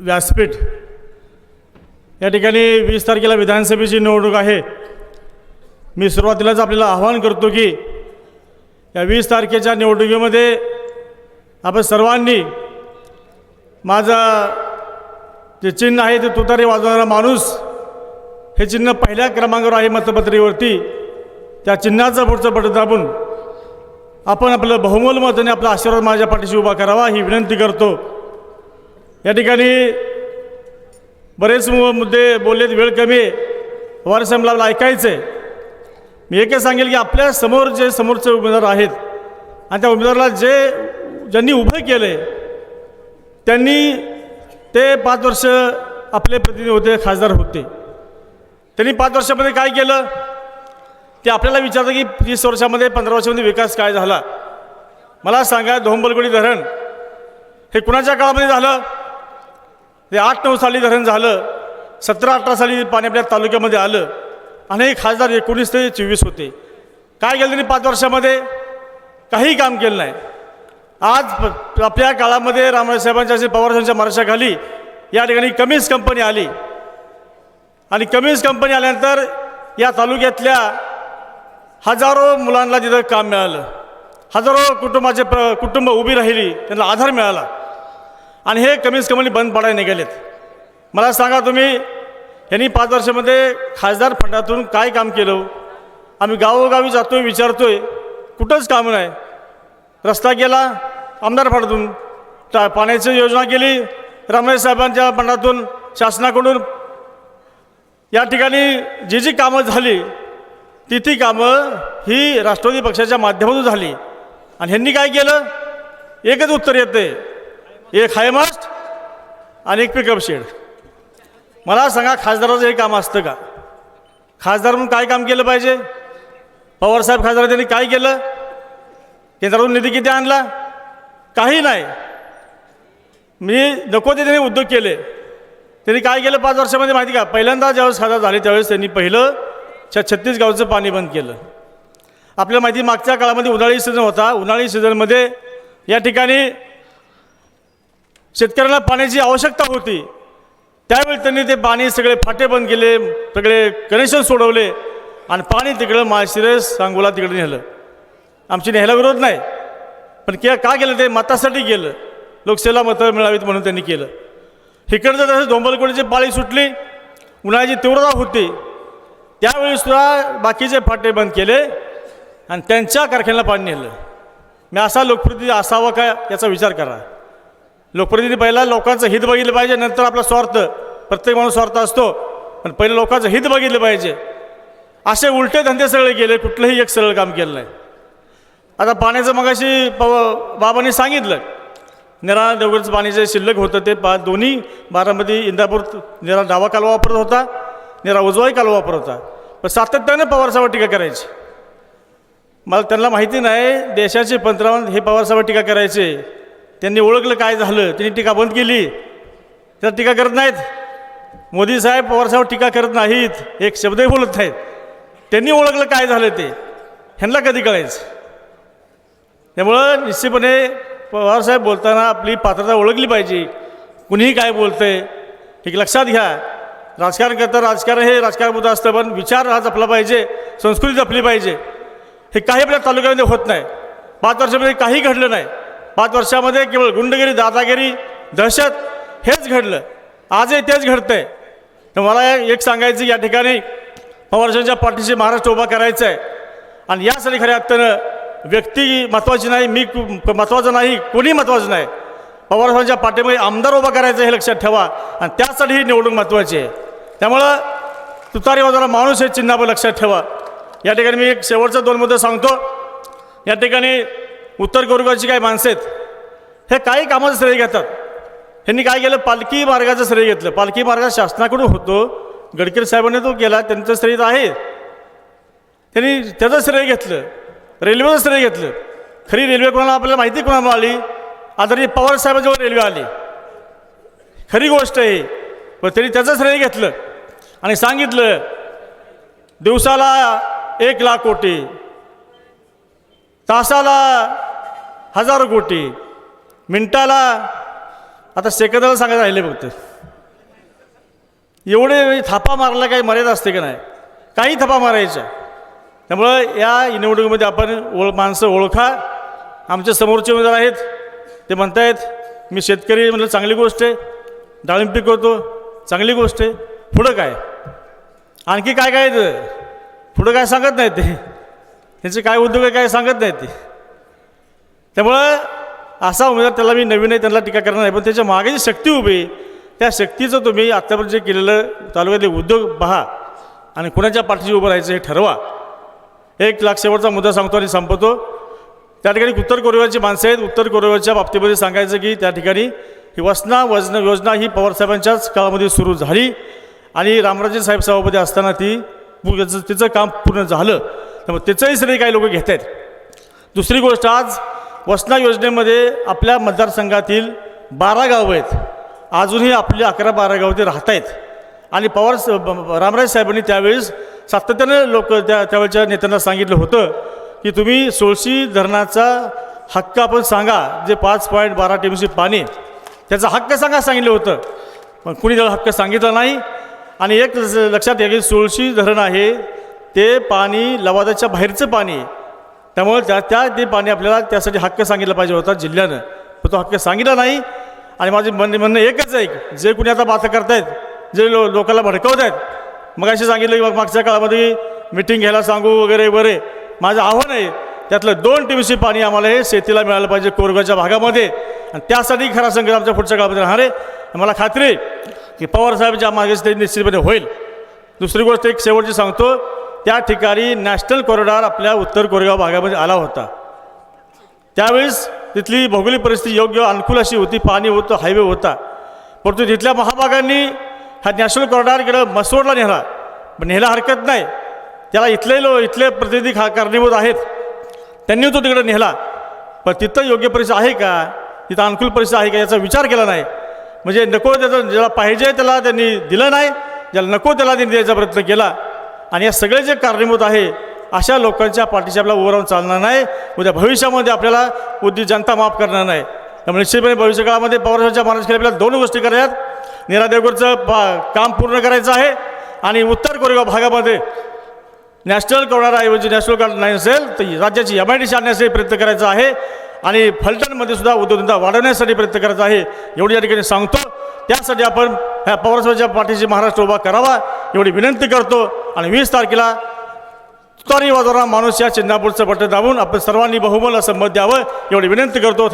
व्यासपीठ. या ठिकाणी वीस तारखेला विधानसभेची निवडणूक आहे. मी सुरुवातीलाच आपल्याला आवाहन करतो की या वीस तारखेच्या निवडणुकीमध्ये आपण सर्वांनी माझा जे चिन्ह आहे ते तुतारी वाजवणारा माणूस हे चिन्ह पहिल्या क्रमांकावर आहे मतपत्रिकेवरती. त्या चिन्हाचं पुढचं बटन दाबून आपण आपलं बहुमोल मताने आपला आशीर्वाद माझ्या पाठीशी उभा करावा ही विनंती करतो. या ठिकाणी बरेच मुद्दे बोललेत वेळ कमी आहे. पवार साहेबला ऐकायचं आहे मी एकच सांगेल की आपल्यासमोर जे समोरचे उमेदवार आहेत आणि त्या उमेदवाराला जे ज्यांनी उभं केलं आहे त्यांनी ते पाच वर्ष आपले प्रतिनिधी होते खासदार होते. त्यांनी पाच वर्षामध्ये काय केलं? ते आपल्याला विचारतं की तीस वर्षामध्ये पंधरा वर्षामध्ये विकास काय झाला? मला सांगा धोंबलगुडी धरण हे कुणाच्या काळामध्ये झालं? ते आठ नऊ साली धरण झालं सतरा अठरा साली पाणी आपल्या तालुक्यामध्ये आलं आणि खासदार एकोणीस ते चोवीस होते. काय केलं त्यांनी पाच वर्षामध्ये? काही काम केलं नाही. आज आपल्या काळामध्ये रामराज साहेबांच्या जे पवारसाहेबांच्या मार्शाखाली या ठिकाणी कमीच कंपनी आली. आणि कमीच कंपनी आल्यानंतर या तालुक्यातल्या हजारो मुलांना तिथं काम मिळालं. हजारो कुटुंबाचे प्र कुटुंब उभी राहिली त्यांना आधार मिळाला. आणि हे कमीच कमी बंद पडायला निघालेत. मला सांगा तुम्ही यांनी पाच वर्षामध्ये खासदार फंडातून काय काम केलं? आम्ही गावोगावी जातो आहे विचारतो आहे कुठंच काम नाही. रस्ता गेला आमदार फंडातून. टा पाण्याची योजना केली रामराज साहेबांच्या फंडातून शासनाकडून. या ठिकाणी जी जी कामं झाली ती ती कामं ही राष्ट्रवादी पक्षाच्या माध्यमातून झाली. आणि ह्यांनी काय केलं? एकच उत्तर येते एक हायमास्ट आणि एक पिकअप शेड मला सांगा खासदाराचं हे काम असतं का? खासदार म्हणून काय काम केलं पाहिजे? पवारसाहेब खासदार त्यांनी काय केलं? केंद्रातून निधी किती आणला? काही नाही. मी नको ते त्यांनी उद्योग केले. त्यांनी काय केलं पाच वर्षामध्ये माहिती का? पहिल्यांदा ज्यावेळेस खासदार झाले त्यावेळेस त्यांनी पहिलं छ छत्तीस गावचं पाणी बंद केलं. आपल्याला माहिती मागच्या काळामध्ये उन्हाळी सीझन होता. उन्हाळी सीझनमध्ये या ठिकाणी शेतकऱ्यांना पाण्याची आवश्यकता होती. त्यावेळी त्यांनी ते पाणी सगळे फाटे बंद केले सगळे कनेक्शन सोडवले आणि पाणी तिकडं माळशिरस सांगोला तिकडे नेलं. आमची न्यायला विरोध नाही. पण के का केलं ते? मतासाठी केलं. लोकसेला मतं मिळावीत म्हणून त्यांनी केलं. इकडचं तसं धोंबलकोडीची पाळी सुटली उन्हाळ्याची तीव्रता होती. त्यावेळी सुद्धा बाकीचे फाटे बंद केले आणि त्यांच्या कारखान्याला पाणी नेलं. मी असा लोकप्रतिनिधी असावा का याचा विचार करा. लोकप्रतिनिधी पहिला लोकांचं हित बघितलं पाहिजे नंतर आपला स्वार्थ. प्रत्येक माणूस स्वार्थ असतो. पण पहिलं लोकांचं हित बघितलं पाहिजे. असे उलटे धंदे सगळे केले कुठलंही एक सरळ काम केलं नाही. आता पाण्याचं मगाशी पव बाबांनी सांगितलं निरा देवगडचं पाणी जे शिल्लक होतं ते पा दोन्ही बारामती इंदापूर निरा डावा कालवा वापरत होता निरा उजवाही कालवा वापरत होता. पण सातत्यानं पवारसाहेब टीका करायची. मला त्यांना माहिती नाही देशाचे पंतप्रधान हे पवारसाहेब टीका करायचे. त्यांनी ओळखलं काय झालं त्यांनी टीका बंद केली. त्या टीका करत नाहीत. मोदी साहेब पवारसाहेब टीका करत नाहीत एक शब्दही बोलत नाहीत. त्यांनी ओळखलं काय झालं ते ह्यांना कधी कळायचं? त्यामुळं निश्चितपणे पवारसाहेब बोलताना आपली पात्रता ओळखली पाहिजे. कुणीही काय बोलतं आहे एक लक्षात घ्या. राजकारण करता राजकारण हे राजकारण मुद्दा असतं पण विचार हा जपला पाहिजे संस्कृती जपली पाहिजे. हे काही आपल्या तालुक्यामध्ये होत नाही. पाच वर्षामध्ये काही घडलं नाही. पाच वर्षामध्ये केवळ गुंडगिरी दादागिरी दहशत हेच घडलं. आजही तेच घडतंय. तर मला एक सांगायचं या ठिकाणी पवारसाहेबांच्या पाठीशी महाराष्ट्र उभा करायचा आहे आणि यासाठी खऱ्या अर्थानं व्यक्ती महत्त्वाची नाही मी महत्त्वाचं नाही कोणी महत्त्वाचं नाही. पवारसाहेबांच्या पाठीमध्ये आमदार उभा करायचं हे लक्षात ठेवा. आणि त्यासाठी ही निवडणूक महत्त्वाची आहे. त्यामुळं तुतारी वाजवणारा माणूस हे चिन्हावर लक्षात ठेवा. या ठिकाणी मी एक शेवटचा दोन मुद्दे सांगतो. या ठिकाणी उत्तर गोरगावची काही माणसं आहेत. हे काही कामाचं श्रेय घेतात. ह्यांनी काय केलं? पालखी मार्गाचं श्रेय घेतलं. पालखी मार्ग शासनाकडून होतो. गडकरी साहेबांनी तो केला. त्यांचं श्रेय तर आहे. त्यांनी त्याचं श्रेय घेतलं. रेल्वेचं श्रेय घेतलं. खरी रेल्वे कोणाला आपल्याला माहिती कोणाला मिळाली आदरणीय पवार साहेबांजवळ रेल्वे आली. खरी गोष्ट आहे. पण त्यांनी त्याचं श्रेय घेतलं. आणि सांगितलं दिवसाला एक लाख कोटी तासाला हजारो कोटी. मिनटाला आता सेकंदाला सांगायला राहिले फक्त. एवढे थापा मारायला काही मर्यादा असते का नाही? काही थापा मारायच्या. त्यामुळं या निवडणुकीमध्ये आपण ओळ माणसं ओळखा. आमच्या समोरचे उमेदवार आहेत. ते म्हणतायत मी शेतकरी म्हणलं चांगली गोष्ट आहे. डाळिंब पिकवतो चांगली गोष्ट आहे. पुढं काय? आणखी काय काय पुढं काय सांगत नाही ते. त्यांचे काय उद्योग आहे काय सांगत नाही ते. त्यामुळं असा उमेदवार त्याला मी नवीन आहे त्यांना टीका करणार नाही पण त्याच्यामागे जी शक्ती उभी आहे, त्या शक्तीचं तुम्ही आत्तापर्यंत जे केलेलं तालुक्यातले उद्योग पहा आणि कुणाच्या पाठीशी उभं राहायचं हे ठरवा. एक लाख शेवटचा मुद्दा सांगतो आणि संपवतो. त्या ठिकाणी उत्तर कोरियाची माणसं आहेत. उत्तर कोरियाच्या बाबतीमध्ये सांगायचं की त्या ठिकाणी ही वसना वजन योजना ही पवारसाहेबांच्याच काळामध्ये सुरू झाली आणि रामराजे साहेब सभापती असताना ती तिचं काम पूर्ण झालं. त्यामुळे त्याचंही श्रेय काही लोक घेत आहेत दुसरी गोष्ट आज वसना योजनेमध्ये आपल्या मतदारसंघातील बारा गावं आहेत. अजूनही आपली अकरा बारा गावं ते राहत आहेत आणि पवार रामराज साहेबांनी त्यावेळेस सातत्याने लोक त्या त्यावेळच्या नेत्यांना सांगितलं होतं की तुम्ही सोळशी धरणाचा हक्क आपण सांगा जे पाच पॉईंट बारा टीमची पाणी त्याचा हक्क सांगा सांगितलं होतं. पण कुणी त्याला हक्क सांगितला नाही. आणि एक लक्षात घ्या की सोळशी धरण आहे ते पाणी लवादाच्या बाहेरचं पाणी त्यामुळे त्या त्या ते पाणी आपल्याला त्यासाठी हक्क सांगितला पाहिजे होता जिल्ह्यानं. पण तो हक्क सांगितला नाही. आणि माझे म्हणणे म्हणणं एकच आहे जे कुणी आता बाता करतायत जे लो लोकांना भडकवत आहेत मग असे सांगितलं की मग मागच्या काळामध्ये मिटिंग घ्यायला सांगू वगैरे वगैरे. माझं आव्हान आहे त्यातलं दोन टीमशी पाणी आम्हाला हे शेतीला मिळालं पाहिजे कोरगाच्या भागामध्ये. आणि त्यासाठी खरा संघ आमच्या पुढच्या काळामध्ये राहणार आहे. मला खात्री आहे की पवारसाहेबच्या मागे ते निश्चितपणे होईल. दुसरी गोष्ट एक शेवटची सांगतो त्या ठिकाणी नॅशनल कॉरिडॉर आपल्या उत्तर कोरेगाव भागामध्ये आला होता. त्यावेळेस तिथली भौगोलिक परिस्थिती योग्य अनुकूल अशी होती पाणी होतं हायवे होता. परंतु तिथल्या महाभागांनी हा नॅशनल कॉरिडॉर इकडं मसवडला नेला. पण नेला हरकत नाही. त्याला इथले लो इथले प्रतिनिधी खा कारणीभूत आहेत. त्यांनी तो तिकडे नेला. पण तिथं योग्य परिस्थिती आहे का? तिथं अनुकूल परिस्थिती आहे का याचा विचार केला नाही. म्हणजे नको त्याचं ज्याला पाहिजे त्याला त्यांनी दिलं नाही. ज्याला नको त्याला त्यांनी द्यायचा प्रयत्न केला. आणि या सगळे जे कारणीभूत आहे अशा लोकांच्या पाठीशी आपल्याला उभं राहून चालणार नाही. उद्या भविष्यामध्ये आपल्याला उद्दी जनता माफ करणार नाही. त्यामुळे निश्चितपणे भविष्यकाळामध्ये पवारसाहेबच्या महाराष्ट्राला आपल्याला दोन गोष्टी करायच्यात निरा देवगडचं पा काम पूर्ण करायचं आहे आणि उत्तर कोरेगाव भागामध्ये नॅशनल कॉर्डरऐवजी म्हणजे नॅशनल कार्ड नाही असेल तर राज्याची एम आय डी आणण्यासाठी प्रयत्न करायचा आहे. आणि फलटणमध्ये सुद्धा उद्योगधंदा वाढवण्यासाठी प्रयत्न करायचा आहे. एवढी या ठिकाणी सांगतो. त्यासाठी आपण ह्या पवारसाहेबच्या पाठीशी महाराष्ट्र उभा करावा एवढी विनंती करतो. आणि वीस तारखेला तुतारी वाजवणारा माणूस या चिन्हापूरचं बटन दाबून आपण सर्वांनी बहुमल असं मत द्यावं एवढी विनंती करतो.